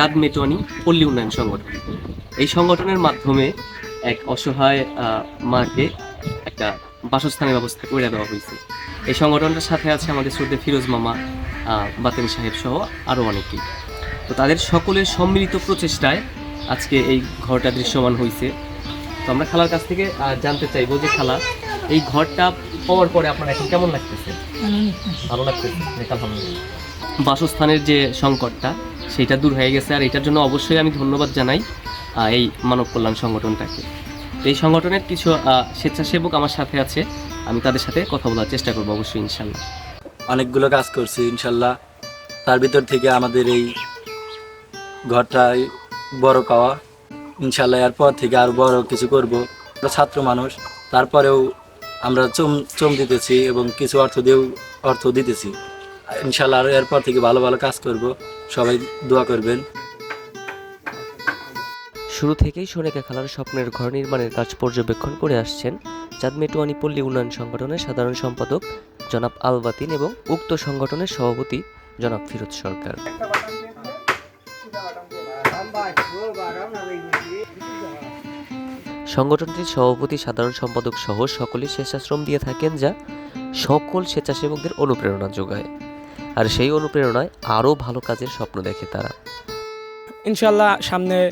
চাঁদ মেটোয়ানি পল্লী উন্নয়ন সংগঠন। এই সংগঠনের মাধ্যমে এক অসহায় মাকে একটা বাসস্থানের ব্যবস্থা করে দেওয়া হয়েছে। এই সংগঠনটার সাথে আছে আমাদের শ্রদ্ধে ফিরোজ মামা বাতেন সাহেব সহ আরও অনেকেই তো তাদের সকলের সম্মিলিত প্রচেষ্টায় আজকে এই ঘরটা দৃশ্যমান হয়েছে। তো আমরা খালার কাছ থেকে জানতে চাইব যে খালা এই ঘরটা পাওয়ার পরে আপনার এখন কেমন লাগতেছে। ভালো লাগতেছে? আলহামদুলিল্লাহ। বাসস্থানের যে সংকটটা সেটা দূর হয়ে গেছে। আর এটার জন্য অবশ্যই আমি ধন্যবাদ জানাই এই মানব কল্যাণ সংগঠনটাকে। এই সংগঠনের কিছু স্বেচ্ছাসেবক আমার সাথে আছে। আমি তাদের সাথে কথা বলার চেষ্টা করব অবশ্যই, ইনশাল্লাহ। অনেকগুলো কাজ করছি, ইনশাল্লাহ। তার ভিতর থেকে আমাদের এই ঘরটাই বড় পাওয়া ইনশাল্লাহ এরপর থেকে আর বড় কিছু করব। আমরা ছাত্র মানুষ, তারপরেও আমরা চম চম দিতেছি এবং কিছু অর্থ দিয়েও, অর্থ দিতেছি। ইনশাল্লাহ আর এরপর থেকে ভালো ভালো কাজ করব। সবাই দোয়া করবেন। শুরু থেকেই সোনেকা খালার স্বপ্নের ঘর নির্মাণের কাজ পর্যবেক্ষণ করে আসছেন চাঁদ মেটুয়ানি পল্লী উন্নয়ন সংগঠনের সাধারণ সম্পাদক জনাব আলবাতিন এবং উক্ত সংগঠনের সভাপতি জনাব ফিরোজ সরকার। সংগঠনটির সভাপতি, সাধারণ সম্পাদক সহ সকলে স্বেচ্ছাশ্রম দিয়ে থাকেন যা সকল স্বেচ্ছাসেবকদের অনুপ্রেরণা যোগায়। আর সেই অনুপ্রেরণায় আরও ভালো কাজের স্বপ্ন দেখে তারা। ইনশাল্লাহ সামনে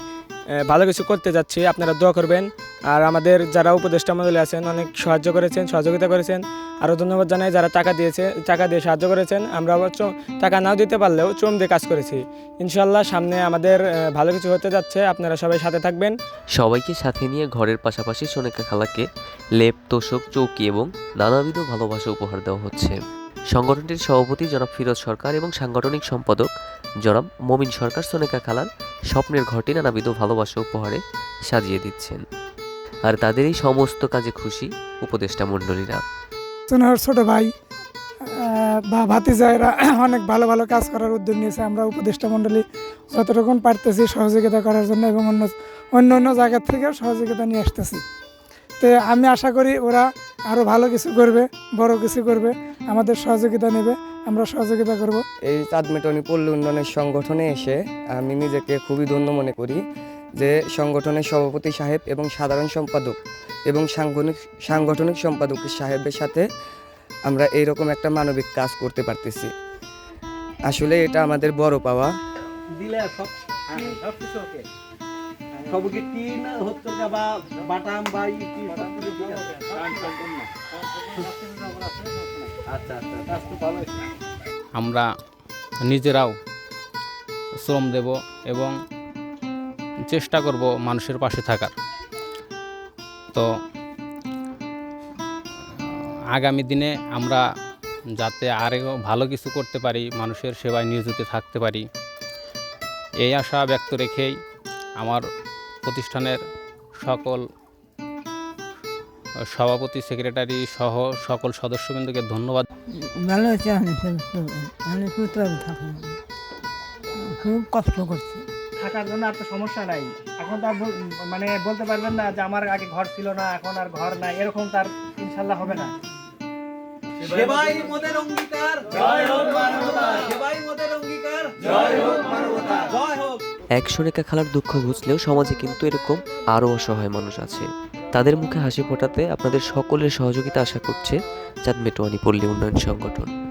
ভালো কিছু করতে যাচ্ছি। আপনারা দোয়া করবেন। আর আমাদের যারা উপদেষ্টা মন্ডলী আছেন অনেক সাহায্য করেছেন সহযোগিতা করেছেন। আরও ধন্যবাদ জানাই যারা টাকা দিয়েছে টাকা দিয়ে সাহায্য করেছেন। আমরা অবশ্য টাকা নাও দিতে পারলেও চোম দিয়ে কাজ করেছি। ইনশাল্লাহ সামনে আমাদের ভালো কিছু হতে যাচ্ছে। আপনারা সবাই সাথে থাকবেন। সবাইকে সাথে নিয়ে ঘরের পাশাপাশি সোনেকা খালাকে লেপ তোষক চৌকি এবং নানাবিধ ভালোবাসা উপহার দেওয়া হচ্ছে। সংগঠনটির সভাপতি জনাব ফিরোজ সরকার এবং সাংগঠনিক সম্পাদক জনাব মমিন সরকার সোনেকা খালার স্বপ্নের ঘরটি নানাবিধ ভালোবাসা উপহারে সাজিয়ে দিচ্ছেন। আর তাদের এই সমস্ত কাজে খুশি উপদেষ্টা মণ্ডলীরা। সোনার ছোট ভাই বা ভাতিজায়েরা অনেক ভালো ভালো কাজ করার উদ্যোগ নিয়েছে। আমরা উপদেষ্টা মণ্ডলী যতটুকু পারতেছি সহযোগিতা করার জন্য এবং অন্য অন্য অন্য জায়গার থেকেও সহযোগিতা নিয়ে আসতেছি। তো আমি আশা করি ওরা আরও ভালো কিছু করবে বড় কিছু করবে আমাদের সহযোগিতা নেবে আমরা সহযোগিতা করব। এই চাঁদমেটনি পল্লী উন্নয়নের সংগঠনে এসে আমি নিজেকে খুবই ধন্য মনে করি যে সংগঠনের সভাপতি সাহেব এবং সাধারণ সম্পাদক এবং সাংগঠনিক সাংগঠনিক সম্পাদক সাহেবের সাথে আমরা এইরকম একটা মানবিক কাজ করতে পারতেছি। আসলে এটা আমাদের বড় পাওয়া। দিলে সব সব কিছু ওকে সব কি টিন, হচ্ছে বা বাটাম বা ই কি সব কিছু ঠিক আছে। আচ্ছা আচ্ছা ভালো আমরা নিজেরাও শ্রম দেব এবং চেষ্টা করব মানুষের পাশে থাকার। তো আগামী দিনে আমরা যাতে আরও ভালো কিছু করতে পারি, মানুষের সেবায় নিয়োজিত থাকতে পারি, এই আশা ব্যক্ত রেখেই আমার প্রতিষ্ঠানের সকল সভাপতি সেক্রেটারি সহ সকল সদস্যবৃন্দকে ধন্যবাদ। ভালো হয়েছে আমি আমি সুতরাং থাকুন। খুব কষ্ট করছি। থাকার জন্য আর তো সমস্যা নাই। এখন তো আর মানে বলতে পারবেন না যে আমার আগে ঘর ছিল না এখন আর ঘর নাই এরকম তার ইনশাল্লাহ হবে না। সেবাই মোদের অঙ্গীকার। জয় হোক হোক রেখা খেলার দুঃখ বুঝলেও সমাজে কিন্তু এরকম আরও অসহায় মানুষ আছে। তাদের মুখে হাসি ফোটাতে আপনাদের সকলের সহযোগিতা আশা করছে চাঁদ মেটোয়ানি পল্লী উন্নয়ন সংগঠন।